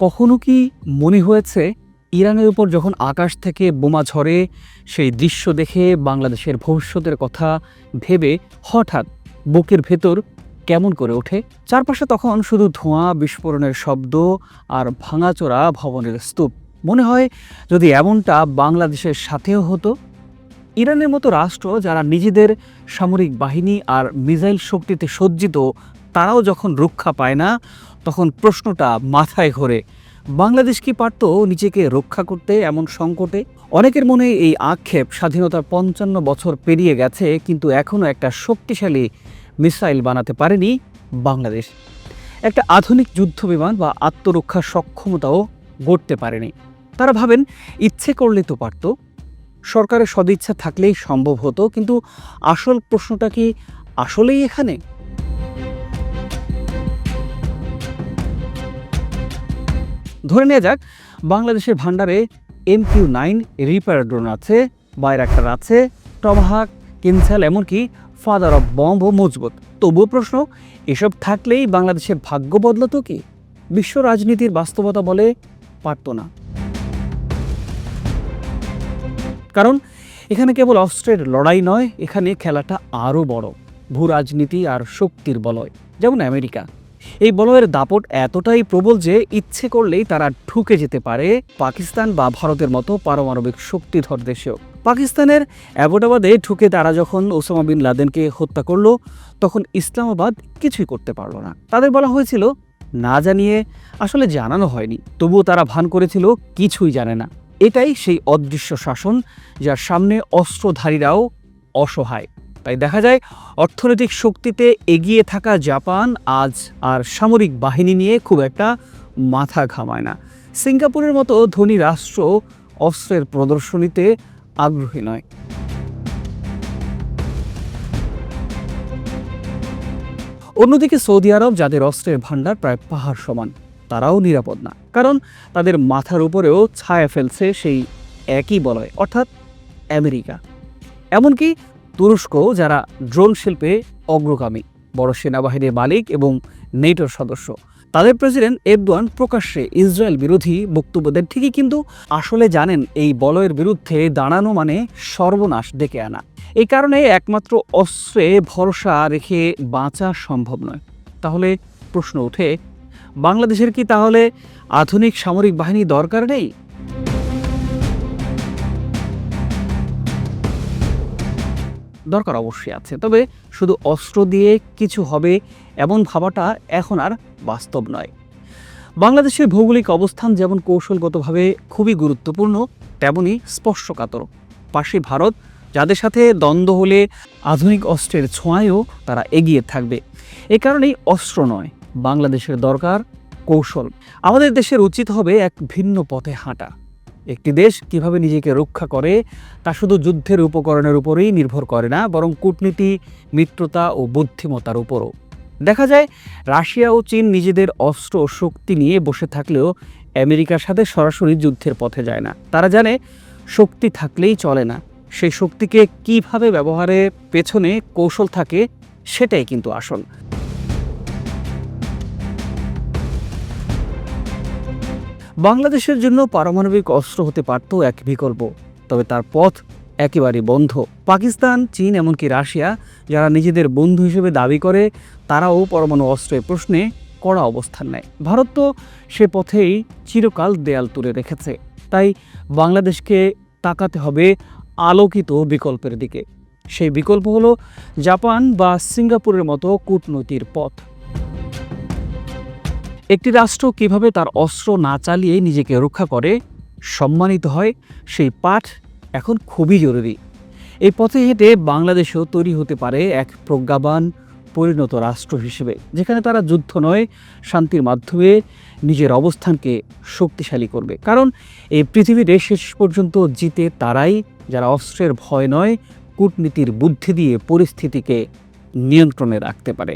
কখনো কি মনে হয়েছে ইরানের উপর যখন আকাশ থেকে বোমা ঝরে, সেই দৃশ্য দেখে বাংলাদেশের ভবিষ্যতের কথা ভেবে হঠাৎ বুকের ভেতর কেমন করে ওঠে? চারপাশে তখন শুধু ধোঁয়া, বিস্ফোরণের শব্দ আর ভাঙাচোরা ভবনের স্তূপ। মনে হয় যদি এমনটা বাংলাদেশের সাথেও হতো। ইরানের মতো রাষ্ট্র যারা নিজেদের সামরিক বাহিনী আর মিসাইল শক্তিতে সজ্জিত, তারাও যখন রক্ষা পায় না তখন প্রশ্নটা মাথায় ঘোরে। বাংলাদেশ কি পারত নিজেকে রক্ষা করতে এমন সংকটে? অনেকের মনে এই আক্ষেপ স্বাধীনতার পঞ্চান্ন বছর পেরিয়ে গেছে, কিন্তু এখনও একটা শক্তিশালী মিসাইল বানাতে পারেনি বাংলাদেশ। একটা আধুনিক যুদ্ধ বিমান বা আত্মরক্ষার সক্ষমতাও গড়তে পারেনি। তারা ভাবেন, ইচ্ছে করলে তো পারত। সরকারের সদিচ্ছা থাকলেই সম্ভব হতো, কিন্তু আসল প্রশ্নটা কি আসলেই এখানে? ধরে নেওয়া যাক, বাংলাদেশের ভান্ডারে M Q nine reaper drone আছে, বাইরাক্টার আছে, টমাহাক, কিনসাল, এমনকি ফাদার অফ বম্বও মজবুত। তবুও প্রশ্ন, এসব থাকলেই বাংলাদেশের ভাগ্য বদলাতো কি? বিশ্ব রাজনীতির বাস্তবতা বলে পারত না। কারণ, এখানে কেবল অস্ত্রের লড়াই নয়, এখানে খেলাটা আরও বড় ভূ রাজনীতি আর শক্তির বলয়, যেমন আমেরিকা। এই বলয়ের দাপট এতটাই প্রবল যে ইচ্ছে করলেই তারা ঢুকে যেতে পারে পাকিস্তান বা ভারতের মতো পারমাণবিক শক্তিধর দেশেও। পাকিস্তানের অ্যাবোটাবাদে ঢুকে তারা যখন ওসামা বিন লাদেনকে হত্যা করল, তখন ইসলামাবাদ কিছুই করতে পারল না। তাদের বলা হয়েছিল, না জানিয়ে আসলে জানানো হয়নি। তবুও তারা ভান করেছিল, কিছুই জানে না। এটাই সেই অদৃশ্য শাসন, যার সামনে অস্ত্রধারীরাও অসহায়। তাই দেখা যায়, অর্থনৈতিক শক্তিতে এগিয়ে থাকা জাপান আজ আর সামরিক বাহিনী নিয়ে খুব একটা মাথা ঘামায় না। সিঙ্গাপুরের মতো ধনী রাষ্ট্র অস্ত্রের প্রদর্শনীতে আগ্রহী নয়। অন্যদিকে সৌদি আরব, যাদের অস্ত্রের ভাণ্ডার প্রায় পাহাড় সমান, তারাও নিরাপদ না। কারণ তাদের মাথার উপরেও ছায়া ফেলছে সেই একই বলয়, অর্থাৎ আমেরিকা। এমনকি তুরস্ক, যারা ড্রোন শিল্পে অগ্রগামী, বড় সেনাবাহিনীর মালিক এবং নেটোর সদস্য। তাদের প্রেসিডেন্ট এরদোয়ান প্রকাশ্যে ইসরায়েল বিরোধী বক্তব্য দেন। ঠিকই কিন্তু আসলে জানেন, এই বলয়ের বিরুদ্ধে দাঁড়ানো মানে সর্বনাশ ডেকে আনা। এই কারণে একমাত্র অস্ত্রে ভরসা রেখে বাঁচা সম্ভব নয়। তাহলে প্রশ্ন ওঠে, বাংলাদেশের কি তাহলে আধুনিক সামরিক বাহিনী দরকার নেই? দরকার অবশ্যই আছে। তবে শুধু অস্ত্র দিয়ে কিছু হবে এমন ভাবাটা এখন আর বাস্তব নয়। বাংলাদেশের ভৌগোলিক অবস্থান যেমন কৌশলগতভাবে খুবই গুরুত্বপূর্ণ তেমনই স্পর্শকাতর। পাশে ভারত, যাদের সাথে দ্বন্দ্ব হলে আধুনিক অস্ত্রের ছোঁয়ায়ও তারা এগিয়ে থাকবে। এ কারণেই অস্ত্র নয়, বাংলাদেশের দরকার কৌশল। আমাদের দেশের উচিত হবে এক ভিন্ন পথে হাঁটা। একটি দেশ কীভাবে নিজেকে রক্ষা করে, তা শুধু যুদ্ধের উপকরণের উপরেই নির্ভর করে না, বরং কূটনীতি, মিত্রতা ও বুদ্ধিমতার উপরও। দেখা যায়, রাশিয়া ও চীন নিজেদের অস্ত্র ও শক্তি নিয়ে বসে থাকলেও আমেরিকার সাথে সরাসরি যুদ্ধের পথে যায় না। তারা জানে, শক্তি থাকলেই চলে না। সেই শক্তিকে কীভাবে ব্যবহারের পেছনে কৌশল থাকে, সেটাই কিন্তু আসল। বাংলাদেশের জন্য পারমাণবিক অস্ত্র হতে পারত এক বিকল্প, তবে তার পথ একেবারে বন্ধ। পাকিস্তান, চীন, এমনকি রাশিয়া, যারা নিজেদের বন্ধু হিসেবে দাবি করে, তারাও পরমাণু অস্ত্রের প্রশ্নে কড়া অবস্থান নেয়। ভারত তো সে পথেই চিরকাল দেয়াল তুলে রেখেছে। তাই বাংলাদেশকে তাকাতে হবে আলোকিত বিকল্পের দিকে। সেই বিকল্প হলো জাপান বা সিঙ্গাপুরের মতো কূটনৈতিক পথ। একটি রাষ্ট্র কীভাবে তার অস্ত্র না চালিয়ে নিজেকে রক্ষা করে, সম্মানিত হয়, সেই পাঠ এখন খুবই জরুরি। এই পথে হেঁটে বাংলাদেশও তৈরি হতে পারে এক প্রজ্ঞাবান, পরিণত রাষ্ট্র হিসেবে, যেখানে তারা যুদ্ধ নয়, শান্তির মাধ্যমে নিজের অবস্থানকে শক্তিশালী করবে। কারণ এই পৃথিবীতে শেষ পর্যন্ত জিতে তারাই, যারা অস্ত্রের ভয় নয়, কূটনীতির বুদ্ধি দিয়ে পরিস্থিতিকে নিয়ন্ত্রণে রাখতে পারে।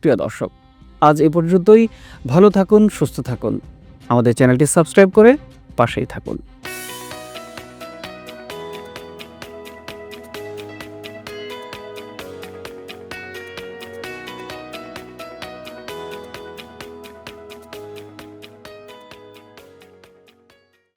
প্রিয় দর্শক, আজ এ পর্যন্তই। ভালো থাকুন, সুস্থ থাকুন। আমাদের চ্যানেলটি সাবস্ক্রাইব করে পাশেই থাকুন।